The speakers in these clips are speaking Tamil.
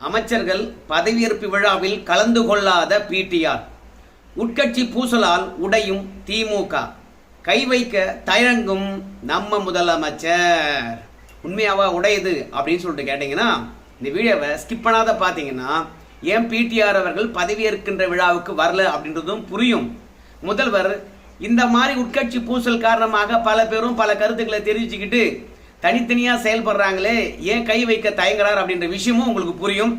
அமைச்சர்கள் பதவியேற்பு விழாவில் கலந்து கொள்ளாத பிடிஆர் உட்கட்சி பூசலால் உடையும் திமுக கை. வைக்க தயங்கும் நம்ம முதலமைச்சர். உண்மையாவா உடையுது அப்படின்னு சொல்லிட்டு கேட்டிங்கன்னா இந்த வீடியோவை ஸ்கிப் பண்ணாத பார்த்தீங்கன்னா ஏன் பிடிஆர் அவர்கள் பதவியேற்கின்ற விழாவுக்கு வரல அப்படின்றதும் புரியும். முதல்வர் இந்த மாதிரி உட்கட்சி பூசல் காரணமாக பல பேரும் பல கருத்துக்களை தெரிவிச்சுக்கிட்டு தனித்தனியாக செயல்படுறாங்களே ஏன் கை வைக்க தயங்குறார் அப்படின்ற விஷயமும் உங்களுக்கு புரியும்.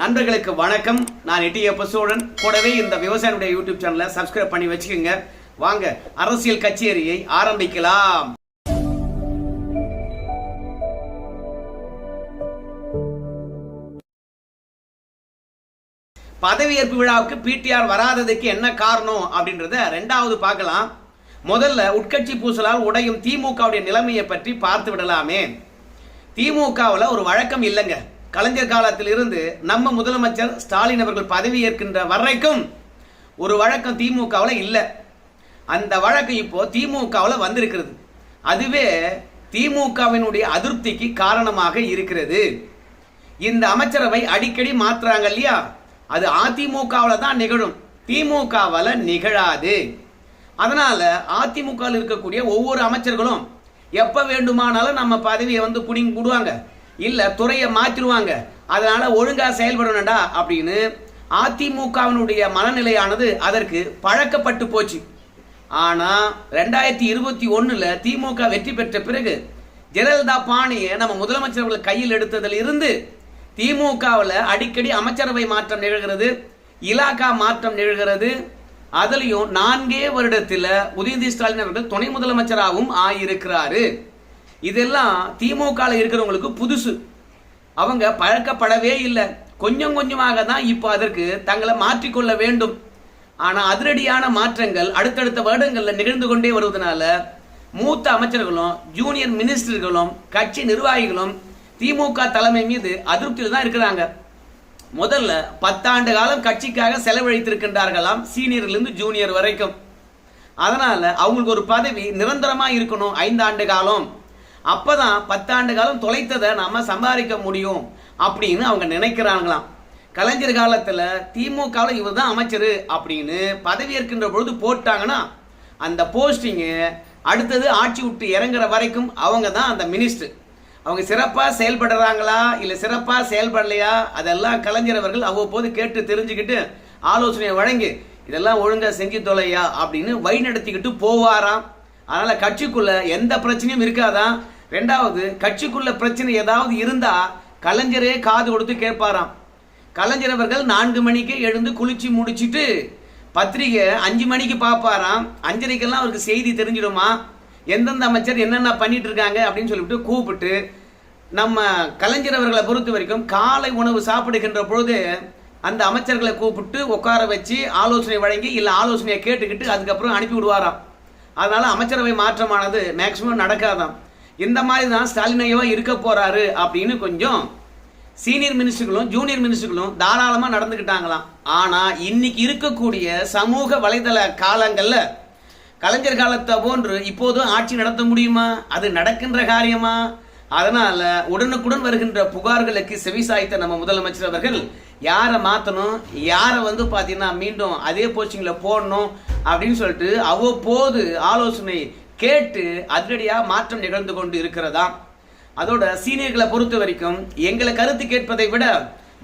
நண்பர்களுக்கு வணக்கம். நான் எட்டியப்ப சோழன் கூடவே இந்த விவசாயினுடைய யூடியூப் சேனலை சப்ஸ்கிரைப் பண்ணி வச்சுக்கோங்க. வாங்க அரசியல் கச்சேரியை ஆரம்பிக்கலாம். பதவியேற்பு விழாவுக்கு பிடிஆர் வராததுக்கு என்ன காரணம் அப்படின்றத ரெண்டாவது பார்க்கலாம். முதல்ல உட்கட்சி பூசலால் உடையும் திமுகவுடைய நிலைமையை பற்றி பார்த்து விடலாமே. திமுகவில் ஒரு வழக்கம் இல்லைங்க. கலைஞர் காலத்தில் இருந்து நம்ம முதலமைச்சர் ஸ்டாலின் அவர்கள் பதவி ஏற்கின்ற வரைக்கும் ஒரு வழக்கம் திமுகவில் இல்லை. அந்த வழக்கம் இப்போ திமுகவில் வந்திருக்கிறது. அதுவே திமுகவினுடைய அதிருப்திக்கு காரணமாக இருக்கிறது. இந்த அமைச்சரவை அடிக்கடி மாற்றுறாங்க இல்லையா? அது அதிமுகவில் தான் நிகழும். திமுகவில் நிகழாது. அதனால அதிமுகவில் இருக்கக்கூடிய ஒவ்வொரு அமைச்சர்களும் எப்போ வேண்டுமானாலும் நம்ம பதவியை வந்து புடிங்கி விடுவாங்க இல்லை துறையை மாற்றிடுவாங்க அதனால ஒழுங்காக செயல்படணும்டா அப்படின்னு அதிமுகவினுடைய மனநிலையானது அதற்கு பழக்கப்பட்டு போச்சு. ஆனால் ரெண்டாயிரத்தி இருபத்தி ஒண்ணுல திமுக வெற்றி பெற்ற பிறகு ஜெயலலிதா பாணியை நம்ம முதலமைச்சர்கள் கையில் எடுத்ததில் இருந்து திமுகவில் அடிக்கடி அமைச்சரவை மாற்றம் நிகழ்கிறது இலாக்கா மாற்றம் நிகழ்கிறது அதுலயும் நான்கே வருடத்தில் உதயநிதி ஸ்டாலின் அவர்கள் துணை முதலமைச்சராகவும் ஆயிருக்கிறாரு. இதெல்லாம் திமுக இருக்கிறவங்களுக்கு புதுசு. அவங்க பழக்கப்படவே இல்லை. கொஞ்சம் கொஞ்சமாக தான் இப்போ அதற்கு தங்களை மாற்றிக்கொள்ள வேண்டும். ஆனால் அதிரடியான மாற்றங்கள் அடுத்தடுத்த வருடங்களில் நிகழ்ந்து கொண்டே வருவதனால மூத்த அமைச்சர்களும் ஜூனியர் மினிஸ்டர்களும் கட்சி நிர்வாகிகளும் திமுக தலைமை மீது அதிருப்தியில் தான் இருக்கிறாங்க. முதல்ல பத்தாண்டு காலம் கட்சிக்காக செலவழித்திருக்கின்றார்களாம் சீனியர்லேருந்து ஜூனியர் வரைக்கும். அதனால் அவங்களுக்கு ஒரு பதவி நிரந்தரமாக இருக்கணும் ஐந்தாண்டு காலம். அப்போ தான் பத்தாண்டு காலம் தொலைத்ததை நம்ம சம்பாதிக்க முடியும் அப்படின்னு அவங்க நினைக்கிறாங்களாம். கலைஞர் காலத்தில் திமுகவில் இவர் தான் அமைச்சர் அப்படின்னு பதவி ஏற்கின்ற பொழுது போட்டாங்கன்னா அந்த போஸ்டிங்கு அடுத்தது ஆட்சி விட்டு இறங்குற வரைக்கும் அவங்க தான் அந்த மினிஸ்டர். அவங்க சிறப்பாக செயல்படுறாங்களா இல்லை சிறப்பாக செயல்படலையா அதெல்லாம் கலைஞர் அவர்கள் அவ்வப்போது கேட்டு தெரிஞ்சுக்கிட்டு ஆலோசனை வழங்கி இதெல்லாம் ஒழுங்காக செஞ்சு தொலையா? அப்படின்னு வழி நடத்திக்கிட்டு போவாராம். அதனால் கட்சிக்குள்ள எந்த பிரச்சனையும் இருக்காதான் ரெண்டாவது கட்சிக்குள்ள பிரச்சனை ஏதாவது இருந்தால் கலைஞரே காது கொடுத்து கேட்பாராம். கலைஞர் அவர்கள் நான்கு மணிக்கு எழுந்து குளிச்சு முடிச்சிட்டு பத்திரிகை அஞ்சு மணிக்கு பார்ப்பாராம். அஞ்சரைக்கெல்லாம் அவருக்கு செய்தி தெரிஞ்சிடுமா? எந்தெந்த அமைச்சர் என்னென்ன பண்ணிட்டு இருக்காங்க அப்படின்னு சொல்லிட்டு கூப்பிட்டு நம்ம கலைஞர் அவர்களை பொறுத்த வரைக்கும் காலை உணவு சாப்பிடுகின்ற பொழுது அந்த அமைச்சர்களை கூப்பிட்டு உட்கார வச்சு ஆலோசனை வழங்கி இல்லை ஆலோசனையை கேட்டுக்கிட்டு அதுக்கப்புறம் அனுப்பி விடுவாராம். அதனால அமைச்சரவை மாற்றமானது மேக்சிமம் நடக்காதாம். இந்த மாதிரி தான் ஸ்டாலினையோ இருக்க போறாரு அப்படின்னு கொஞ்சம் சீனியர் மினிஸ்டர்களும் ஜூனியர் மினிஸ்டர்களும் தாராளமாக நடந்துக்கிட்டாங்களாம். ஆனால் இன்னைக்கு இருக்கக்கூடிய சமூக வலைதள காலங்களில் கலைஞர் காலத்தை போன்று இப்போதும் ஆட்சி நடத்த முடியுமா? அது நடக்கின்ற காரியமா? அதனால உடனுக்குடன் வருகின்ற புகார்களுக்கு செவிசாய்த்த நம்ம முதலமைச்சர் அவர்கள் யாரை மாற்றணும் யாரை வந்து பார்த்தீங்கன்னா மீண்டும் அதே போஸ்டிங்கில் போடணும் அப்படின்னு சொல்லிட்டு அவ்வப்போது ஆலோசனை கேட்டு அதிரடியாக மாற்றம் நிகழ்ந்து கொண்டு இருக்கிறதா? அதோட சீனியர்களை பொறுத்த வரைக்கும் எங்களை கருத்து கேட்பதை விட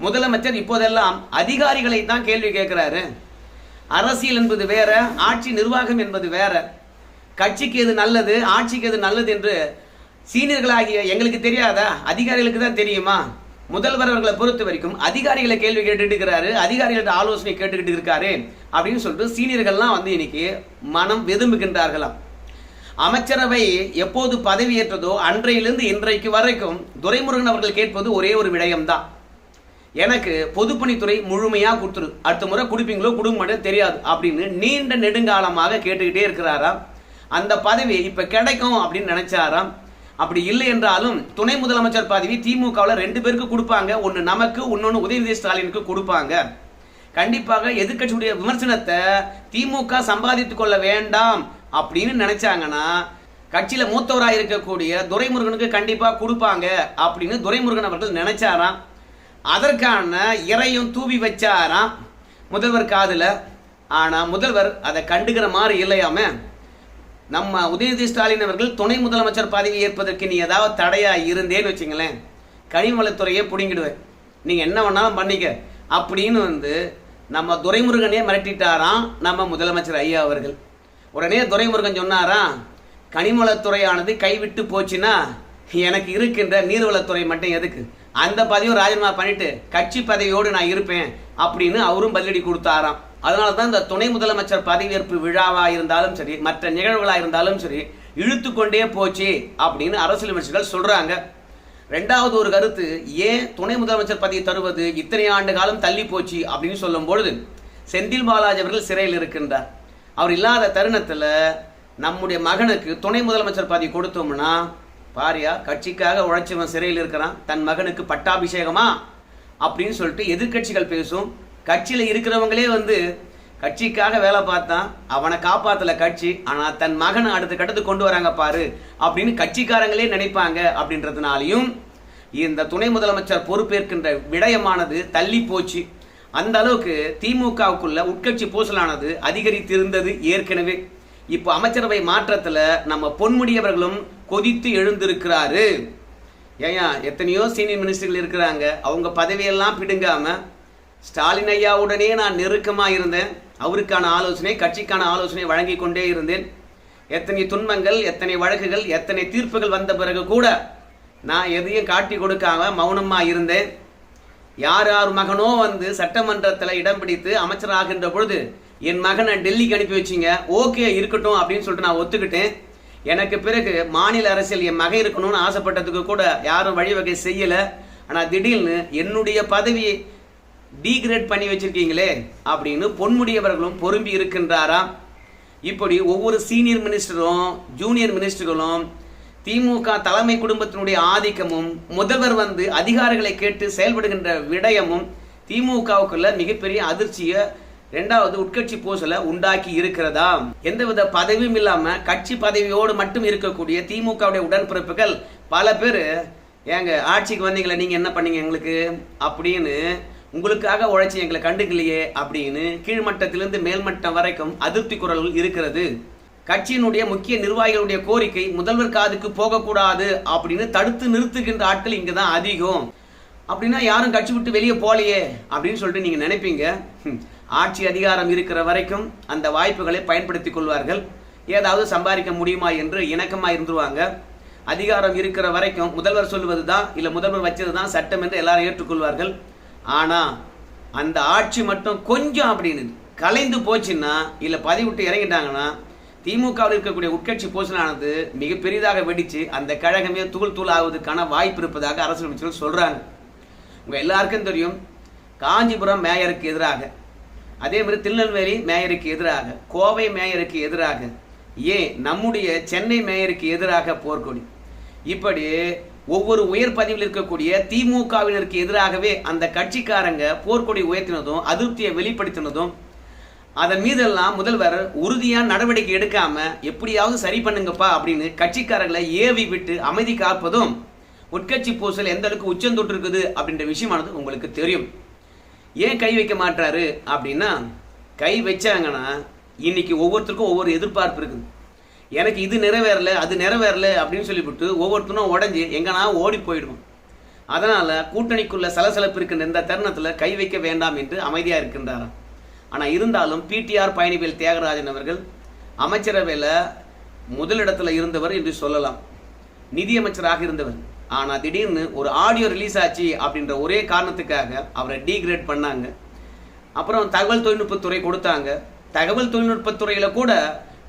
முதலமைச்சர் இப்போதெல்லாம் அதிகாரிகளை தான் கேள்வி கேட்கிறாரு. அரசியல் என்பது வேற ஆட்சி நிர்வாகம் என்பது வேற. கட்சிக்கு எது நல்லது ஆட்சிக்கு எது நல்லது என்று சீனியர்களாகிய எங்களுக்கு தெரியாதா? அதிகாரிகளுக்கு தான் தெரியுமா? முதல்வர் அவர்களை பொறுத்த வரைக்கும் அதிகாரிகளை கேள்வி கேட்டுட்டு இருக்கிறாரு அதிகாரிகள்ட்ட ஆலோசனை கேட்டுக்கிட்டு இருக்காரு அப்படின்னு சொல்லிட்டு சீனியர்கள்லாம் வந்து இன்னைக்கு மனம் வெதும்புகின்றார்களாம். அமைச்சரவை எப்போது பதவியேற்றதோ அன்றையிலிருந்து இன்றைக்கு வரைக்கும் துரைமுருகன் அவர்கள் கேட்பது ஒரே ஒரு விடயம்தான். எனக்கு பொதுப்பணித்துறை முழுமையாக கொடுத்துரு. அடுத்த முறை கொடுப்பீங்களோ கொடுக்க தெரியாது அப்படின்னு நீண்ட நெடுங்காலமாக கேட்டுக்கிட்டே இருக்கிறாராம். அந்த பதவி இப்போ கிடைக்கும் அப்படின்னு நினைச்சாராம். அப்படி இல்லை என்றாலும் துணை முதலமைச்சர் பதவி திமுகவில் ரெண்டு பேருக்கு கொடுப்பாங்க. ஒன்று நமக்கு இன்னொன்று உதயநிதி ஸ்டாலினுக்கு கொடுப்பாங்க. கண்டிப்பாக எதிர்க்கட்சியுடைய விமர்சனத்தை திமுக சம்பாதித்துக் கொள்ள வேண்டாம் அப்படின்னு நினைச்சாங்கன்னா கட்சியில மூத்தவராக இருக்கக்கூடிய துரைமுருகனுக்கு கண்டிப்பா கொடுப்பாங்க அப்படின்னு துரைமுருகன் அவர்கள் நினைச்சாராம். அதற்கான இறையும் தூவி வச்சாராம். முதல்வர் காதில். ஆனா முதல்வர் அதை கண்டுக்கிற மாதிரி இல்லையாமே. நம்ம உதயநிதி ஸ்டாலின் அவர்கள் துணை முதலமைச்சர் பதவி ஏற்பதற்கு நீ ஏதாவது தடையாக இருந்தேன்னு வச்சுங்களேன். கனிமவளத்துறையே பிடுங்கிடுவேன் நீங்கள் என்ன வேணாலும் பண்ணிக்க. அப்படின்னு வந்து நம்ம துரைமுருகனே மிரட்டிட்டாராம் நம்ம முதலமைச்சர் ஐயா அவர்கள். உடனே துரைமுருகன் சொன்னாராம் கனிமவளத்துறையானது கைவிட்டு போச்சுன்னா எனக்கு இருக்கின்ற நீர்வளத்துறை மட்டும் எதுக்கு? அந்த பதவியும் ராஜினாமா பண்ணிட்டு கட்சி பதவியோடு நான் இருப்பேன் அப்படின்னு அவரும் பதிலடி கொடுத்தாராம். அதனால தான் இந்த துணை முதலமைச்சர் பதவியேற்பு விழாவாக இருந்தாலும் சரி மற்ற நிகழ்வுகளாக இருந்தாலும் சரி இழுத்து கொண்டே போச்சு அப்படின்னு அரசியல் விமர்சகர்கள் சொல்கிறாங்க ரெண்டாவது ஒரு கருத்து ஏன் துணை முதலமைச்சர் பதவி தருவது இத்தனை ஆண்டு காலம் தள்ளி போச்சு அப்படின்னு சொல்லும் பொழுது செந்தில் பாலாஜி அவர்கள் சிறையில் இருக்கின்றார். அவர் இல்லாத தருணத்தில் நம்முடைய மகனுக்கு துணை முதலமைச்சர் பதவி கொடுத்தோம்னா பாரியா கட்சிக்காக உழைச்சவன் சிறையில் இருக்கிறான் தன் மகனுக்கு பட்டாபிஷேகமா? அப்படின்னு சொல்லிட்டு எதிர்க்கட்சிகள் பேசும் கட்சியில் இருக்கிறவங்களே வந்து கட்சிக்காக வேலை பார்த்தான் அவனை காப்பாத்தல கட்சி ஆனா தன் மகனை அடுத்த கட்டத்துக்கு கொண்டு வராங்க பாரு அப்படின்னு கட்சிக்காரங்களே நினைப்பாங்க அப்படின்றதுனாலையும் இந்த துணை முதலமைச்சர் பொறுப்பேற்கின்ற விடயமானது தள்ளி போச்சு. அந்த அளவுக்கு திமுகவுக்குள்ள உட்கட்சி பூசலானது அதிகரித்திருந்தது ஏற்கனவே. இப்போ அமைச்சரவை மாற்றத்துல நம்ம பொன்முடியவர்களும் கொதித்து எழுந்திருக்கிறாரு. ஏயா எத்தனையோ சீனியர் மினிஸ்டர்கள் இருக்கிறாங்க. அவங்க பதவியெல்லாம் பிடுங்காம ஸ்டாலின் ஐயாவுடனே நான் நெருக்கமாக இருந்தேன். அவருக்கான ஆலோசனை கட்சிக்கான ஆலோசனை வழங்கி கொண்டே இருந்தேன். எத்தனை துன்பங்கள் எத்தனை வழக்குகள் எத்தனை தீர்ப்புகள் வந்த பிறகு கூட நான் எதையும் காட்டி கொடுக்காம மௌனமாக இருந்தேன். யார் யார் மகனோ வந்து சட்டமன்றத்தில் இடம் பிடித்து அமைச்சராகின்ற பொழுது என் மகனை டெல்லிக்கு அனுப்பி வச்சிங்க ஓகே இருக்கட்டும் அப்படின்னு சொல்லிட்டு நான் ஒத்துக்கிட்டேன். எனக்கு பிறகு மாநில அரசியல் என் மகன் இருக்கணும்னு ஆசைப்பட்டதுக்கு கூட யாரும் வழிவகை செய்யலை. ஆனால் திடீர்னு என்னுடைய பதவியை டீக்ரேட் பண்ணி வச்சிருக்கீங்களே அப்படின்னு பொன்முடியவர்களும் பொரும்பி இருக்கின்றாராம். இப்படி ஒவ்வொரு சீனியர் மினிஸ்டரும் ஜூனியர் மினிஸ்டர்களும் திமுக தலைமை குடும்பத்தினுடைய ஆதிக்கமும் முதல்வர் வந்து அதிகாரிகளை கேட்டு செயல்படுகின்ற விடயமும் திமுகவுக்குள்ள மிகப்பெரிய அதிர்ச்சியை ரெண்டாவது உட்கட்சி பூசலை உண்டாக்கி இருக்கிறதா எந்தவித பதவியும் இல்லாம கட்சி பதவியோடு மட்டும் இருக்கக்கூடிய திமுகவுடைய உடன்பிறப்புகள் பல பேர் ஏங்க ஆட்சிக்கு வந்தீங்களே நீங்க என்ன பண்ணீங்க எங்களுக்கு? அப்படின்னு உங்களுக்காக உழைச்சி எங்களை கண்டுக்கலையே அப்படின்னு கீழ்மட்டத்திலிருந்து மேல்மட்டம் வரைக்கும் அதிருப்தி குரல்கள் இருக்கிறது. கட்சியினுடைய முக்கிய நிர்வாகிகளுடைய கோரிக்கை முதல்வர் காதுக்கு போகக்கூடாது அப்படின்னு தடுத்து நிறுத்துகின்ற ஆட்கள் இங்கே தான் அதிகம். அப்படின்னா யாரும் கட்சி விட்டு வெளியே போகலையே அப்படின்னு சொல்லிட்டு நீங்கள் நினைப்பீங்க. ஆட்சி அதிகாரம் இருக்கிற வரைக்கும் அந்த வாய்ப்புகளை பயன்படுத்தி கொள்வார்கள். ஏதாவது சம்பாதிக்க முடியுமா என்று இணக்கமாக இருந்துருவாங்க. அதிகாரம் இருக்கிற வரைக்கும் முதல்வர் சொல்லுவது தான் இல்லை முதல்வர் வச்சது தான் சட்டம் என்று எல்லாரும் ஏற்றுக்கொள்வார்கள். ஆனால் அந்த ஆட்சி மட்டும் கொஞ்சம் அப்படின்னு கலைந்து போச்சுன்னா இல்லை பதவி விட்டு இறங்கிட்டாங்கன்னா திமுகவில் இருக்கக்கூடிய உட்கட்சி போஷனானது மிக பெரிதாக வெடித்து அந்த கழகமே தூள் தூள் ஆகுவதற்கான வாய்ப்பு இருப்பதாக அரசியல் அமைச்சர்கள் சொல்கிறாங்க உங்கள் எல்லாருக்கும் தெரியும் காஞ்சிபுரம் மேயருக்கு எதிராக அதே மாதிரி திருநெல்வேலி மேயருக்கு எதிராக கோவை மேயருக்கு எதிராக ஏன் நம்முடைய சென்னை மேயருக்கு எதிராக போர்க்கொடி. இப்படி ஒவ்வொரு உயர் பதவியில் இருக்கக்கூடிய திமுகவினருக்கு எதிராகவே அந்த கட்சிக்காரங்க போர்க்கொடி உயர்த்தினதும் அதிருப்தியை வெளிப்படுத்தினதும் அதன் மீதெல்லாம் முதல்வர் உறுதியான நடவடிக்கை எடுக்காம எப்படியாவது சரி பண்ணுங்கப்பா அப்படின்னு கட்சிக்காரர்களை ஏவி விட்டு அமைதி காப்பதும் உட்கட்சி பூசல் எந்த அளவுக்கு உச்சந்தொட்டு இருக்குது அப்படின்ற விஷயமானது உங்களுக்கு தெரியும். ஏன் கை வைக்க மாட்டாரு அப்படின்னா கை வச்சாங்கன்னா இன்னைக்கு ஒவ்வொருத்தருக்கும் ஒவ்வொரு எதிர்பார்ப்பு இருக்குது. எனக்கு இது நிறைவேறல அது நிறைவேறல அப்படின்னு சொல்லிவிட்டு ஒவ்வொருத்தனும் உடஞ்சி எங்கன்னா ஓடி போயிடுவோம். அதனால கூட்டணிக்குள்ள சலசலப்பு இருக்கின்ற இந்த தருணத்துல கை வைக்க வேண்டாம் என்று அமைதியா இருக்கின்றாராம். ஆனா இருந்தாலும் பிடிஆர் பயணிவேல் தியாகராஜன் அவர்கள் அமைச்சரவையில் முதலிடத்துல இருந்தவர் என்று சொல்லலாம். நிதியமைச்சராக இருந்தவர். ஆனா திடீர்னு ஒரு ஆடியோ ரிலீஸ் ஆச்சு அப்படின்ற ஒரே காரணத்துக்காக அவரை டீக்ரேட் பண்ணாங்க. அப்புறம் தகவல் தொழில்நுட்பத்துறை கொடுத்தாங்க. தகவல் தொழில்நுட்பத்துறையில கூட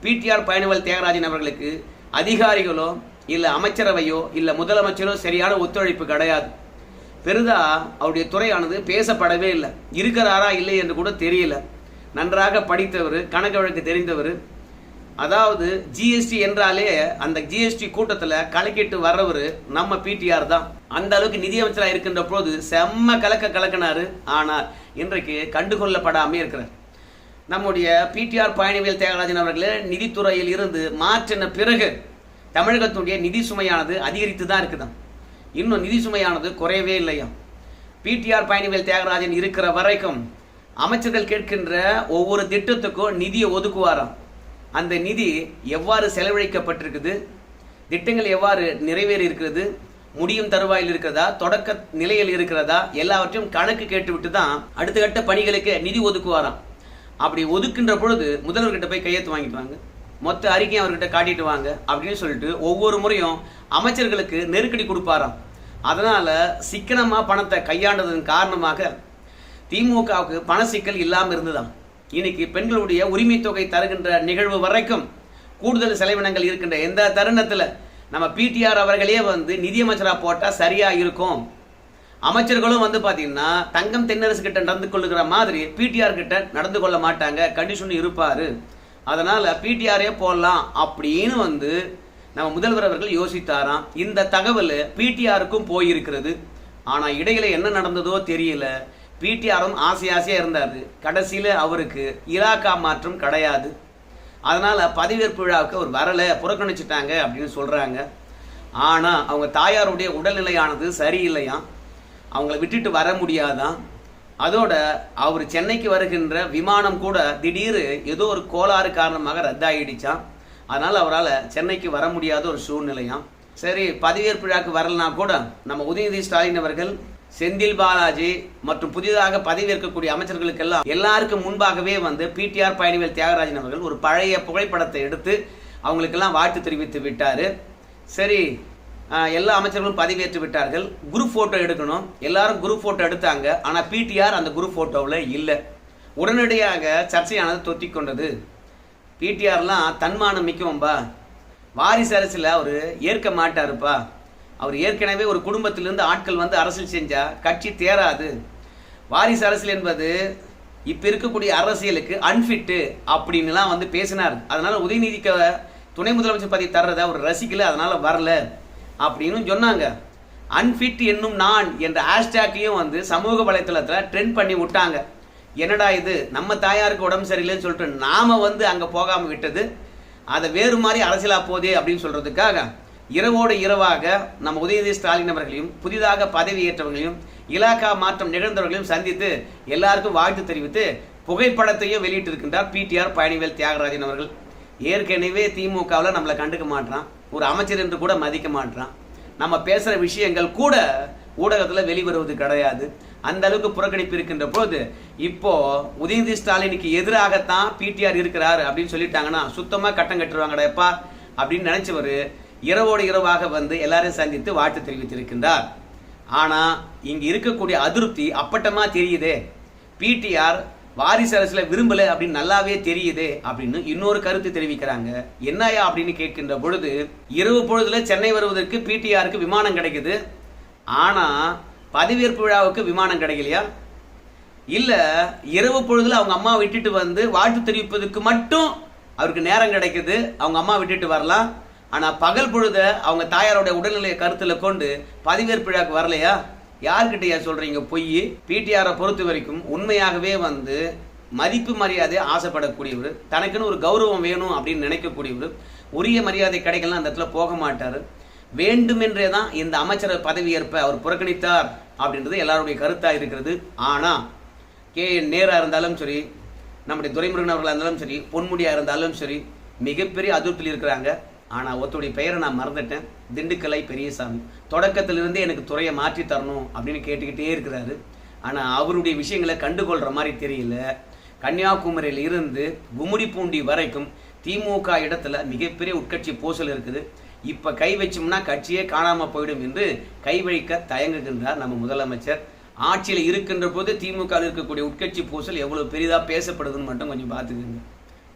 பிடிஆர் பயணிவேல் தியாகராஜன் அவர்களுக்கு அதிகாரிகளோ இல்லை அமைச்சரவையோ இல்லை முதலமைச்சரோ சரியான ஒத்துழைப்பு கிடையாது. பெரிதா அவருடைய துறையானது பேசப்படவே இல்லை. இருக்கிறாரா இல்லை என்று கூட தெரியல. நன்றாக படித்தவர் கணக்கு வழக்கு தெரிந்தவர். அதாவது ஜிஎஸ்டி என்றாலே அந்த ஜிஎஸ்டி கூட்டத்தில் கலக்கிட்டு வர்றவர் நம்ம பிடிஆர் தான். அந்த அளவுக்கு நிதியமைச்சராக இருக்கின்ற போது செம்ம கலக்க கலக்கினார். ஆனால் இன்றைக்கு கண்டுகொள்ளப்படாமே இருக்கிறார். நம்முடைய பிடிஆர் பயணிவேல் தியாகராஜன் அவர்களை நிதித்துறையில் இருந்து மாற்றின பிறகு தமிழகத்துடைய நிதி சுமையானது அதிகரித்து தான் இருக்குதாம். இன்னும் நிதி சுமையானது குறையவே இல்லையா பிடிஆர் பயணிவேல் தியாகராஜன் இருக்கிற வரைக்கும் அமைச்சர்கள் கேட்கின்ற ஒவ்வொரு திட்டத்துக்கும் நிதியை ஒதுக்குவாராம். அந்த நிதி எவ்வாறு செலவழிக்கப்பட்டிருக்குது? திட்டங்கள் எவ்வாறு நிறைவேறி இருக்கிறது முடியும் தருவாயில் இருக்கிறதா? தொடக்க நிலையில் இருக்கிறதா? எல்லாவற்றையும் கணக்கு கேட்டுவிட்டு தான் அடுத்த கட்ட பணிகளுக்கு நிதி ஒதுக்குவாராம். அப்படி ஒதுக்குன்ற பொழுது முதல்வர்கிட்ட போய் கையெழுத்து வாங்கிட்டு வாங்க மொத்த அறிக்கையும் அவர்கிட்ட காட்டிட்டு வாங்க அப்படின்னு சொல்லிட்டு ஒவ்வொரு முறையும் அமைச்சர்களுக்கு நெருக்கடி கொடுப்பாராம். அதனால சிக்கனமாக பணத்தை கையாண்டதன் காரணமாக திமுகவுக்கு பண சிக்கல் இல்லாமல் இருந்ததாம். இன்னைக்கு பெண்களுடைய உரிமை தொகை தருகின்ற நிகழ்வு வரைக்கும் கூடுதல் செலவினங்கள் இருக்கின்ற எந்த தருணத்தில் நம்ம பிடிஆர் அவர்களே வந்து நிதியமைச்சராக போட்டால் சரியாக இருக்கும்? அமைச்சர்களும் வந்து பார்த்தீங்கன்னா தங்கம் தென்னரசு கிட்ட நடந்து கொள்ளுகிற மாதிரி பிடிஆர் கிட்ட நடந்து கொள்ள மாட்டாங்க கண்டிஷன் இருப்பாரு. அதனால பிடிஆரே போடலாம் அப்படின்னு வந்து நம்ம முதல்வர் அவர்கள் யோசித்தாராம். இந்த தகவல் பிடிஆருக்கும் போயிருக்கிறது. ஆனா இடையில என்ன நடந்ததோ தெரியல. பிடிஆரும் ஆசை ஆசையா இருந்தாரு. கடைசியில அவருக்கு இலாக்கா மாற்றம் கிடையாது. அதனால பதவியேற்பு விழாவுக்கு அவர் வரல புறக்கணிச்சிட்டாங்க அப்படின்னு சொல்றாங்க. ஆனா அவங்க தாயாருடைய உடல்நிலையானது சரியில்லையாம். அவங்கள விட்டுட்டு வர முடியாதான். அதோட அவர் சென்னைக்கு வருகின்ற விமானம் கூட திடீர் ஏதோ ஒரு கோளாறு காரணமாக ரத்தாயிடுச்சான் அதனால் அவரால் சென்னைக்கு வர முடியாத ஒரு சூழ்நிலையாம். சரி பதவியேற்பு விழாக்கு வரலனா கூட நம்ம உதயநிதி ஸ்டாலின் அவர்கள் செந்தில் பாலாஜி மற்றும் புதிதாக பதவியேற்கக்கூடிய அமைச்சர்களுக்கெல்லாம் எல்லாருக்கும் முன்பாகவே வந்து பிடிஆர் பயணிவேல் தியாகராஜன் அவர்கள் ஒரு பழைய புகைப்படத்தை எடுத்து அவங்களுக்கெல்லாம் வாழ்த்து தெரிவித்து விட்டார். சரி எல்லா அமைச்சர்களும் பதவியேற்று விட்டார்கள். குரூப் போட்டோ எடுக்கணும். எல்லாரும் குரூப் போட்டோ எடுத்தாங்க. ஆனா பிடிஆர் அந்த குரூப் போட்டோவில் இல்லை. உடனடியாக சர்ச்சையானது தொத்தி கொண்டது. பிடிஆர்லாம் தன்மானம் மிக்கவன்பா வாரிசு அரசில் அவர் ஏற்க மாட்டாருப்பா. அவர் ஏற்கனவே ஒரு குடும்பத்திலிருந்து ஆட்கள் வந்து அரசியல் செஞ்சா கட்சி தேராது. வாரிசு அரசியல் என்பது இப்போ இருக்கக்கூடிய அரசியலுக்கு அன்ஃபிட்டு அப்படின்னுலாம் வந்து பேசினார். அதனால உதயநிதிக்கு துணை முதலமைச்சர் பதவி தர்றதை அவர் ரசிக்கல. அதனால வரல. அப்படின்னு சொன்னாங்க. அன்ஃபிட் என்னும் நான் என்ற ஹேஷ்டேக்கையும் வந்து சமூக வலைத்தளத்தில் ட்ரெண்ட் பண்ணி விட்டாங்க. என்னடா இது? நம்ம தாயாருக்கு உடம்பு சரியில்லைன்னு சொல்லிட்டு நாம் வந்து அங்கே போகாமல் விட்டது. அதை வேறு மாதிரி அரசியலாக போதே அப்படின்னு சொல்கிறதுக்காக இரவோடு இரவாக நம்ம உதயநிதி ஸ்டாலின் அவர்களையும் புதிதாக பதவி ஏற்றவர்களையும் இலாக்கா மாற்றம் நிகழ்ந்தவர்களையும் சந்தித்து எல்லாருக்கும் வாழ்த்து தெரிவித்து புகைப்படத்தையும் வெளியிட்டிருக்கின்றார் P T R Palanivel Thiagarajan அவர்கள். ஏற்கனவே திமுகவில் நம்மளை கண்டுக்க மாட்டான் ஒரு அமைச்சர் என்று கூட மதிக்க மாட்றான். நம்ம பேசுகிற விஷயங்கள் கூட ஊடகத்தில் வெளிவருவது கிடையாது. அந்த அளவுக்கு புறக்கணிப்பு இருக்கின்ற போது இப்போ உதயநிதி ஸ்டாலினுக்கு எதிராகத்தான் பிடிஆர் இருக்கிறார் அப்படின்னு சொல்லிட்டாங்கன்னா சுத்தமாக கட்டம் கட்டுருவாங்கடாப்பா அப்படின்னு நினைச்சவர் இரவோடு இரவாக வந்து எல்லாரையும் சந்தித்து வாழ்த்து தெரிவித்திருக்கின்றார். ஆனால் இங்கே இருக்கக்கூடிய அதிருப்தி அப்பட்டமாக தெரியுதே. பிடிஆர் வாரிசு அரசில் விரும்பல அப்படின்னு நல்லாவே தெரியுதே அப்படின்னு இன்னொரு கருத்து தெரிவிக்கிறாங்க. என்னையா அப்படின்னு கேட்கின்ற பொழுது இரவு பொழுதுல சென்னை வருவதற்கு பிடிஆருக்கு விமானம் கிடைக்குது. ஆனா பதவியேற்பு விழாவுக்கு விமானம் கிடைக்கலையா? இல்ல இரவு பொழுதுல அவங்க அம்மா விட்டுட்டு வந்து வாழ்த்து தெரிவிப்பதற்கு மட்டும் அவருக்கு நேரம் கிடைக்குது. அவங்க அம்மா விட்டுட்டு வரலாம். ஆனா பகல் பொழுத அவங்க தாயாரோட உடல்நிலையை கருத்துல கொண்டு பதவியேற்பு விழாக்கு வரலையா? யார்கிட்டயா சொல்றீங்க? பொய் பிடிஆரை பொறுத்த வரைக்கும் உண்மையாகவே வந்து மதிப்பு மரியாதை ஆசைப்படக்கூடியவர். தனக்குன்னு ஒரு கௌரவம் வேணும் அப்படின்னு நினைக்கக்கூடியவர். உரிய மரியாதை கிடைக்கலாம் அந்த இடத்துல போக மாட்டார். வேண்டுமென்றே தான் இந்த அமைச்சர் பதவியேற்ப அவர் புறக்கணித்தார் அப்படின்றது எல்லாருடைய கருத்தா இருக்கிறது. ஆனா கே. என். நேரா இருந்தாலும் சரி நம்முடைய துரைமுருகன் அவர்களாக இருந்தாலும் சரி பொன்முடியா இருந்தாலும் சரி மிகப்பெரிய அதிருப்தியில் இருக்கிறாங்க. ஆனால் ஒருத்தருடைய பெயரை நான் மறந்துட்டேன். திண்டுக்கலை பெரியசாமி. தொடக்கத்திலிருந்தே எனக்கு துறையை மாற்றி தரணும் அப்படின்னு கேட்டுக்கிட்டே இருக்கிறாரு. ஆனால் அவருடைய விஷயங்களை கண்டுகொள்கிற மாதிரி தெரியல. கன்னியாகுமரியில் இருந்து கும்முடிப்பூண்டி வரைக்கும் திமுக இடத்துல மிகப்பெரிய உட்கட்சி பூசல் இருக்குது. இப்போ கை வச்சோம்னா கட்சியே காணாமல் போயிடும் என்று கை வைக்க தயங்குகின்றார் நம்ம முதலமைச்சர். ஆட்சியில் இருக்கின்ற போது திமுக இருக்கக்கூடிய உட்கட்சி பூசல் எவ்வளோ பெரிதாக பேசப்படுதுன்னு மட்டும் கொஞ்சம் பார்த்துக்கோங்க.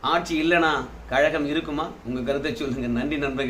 ஆட்சி இல்லைனா கழகம் இருக்குமா? உங்க கருத்தை சொல்லுங்க. நன்றி நண்பர்கள்.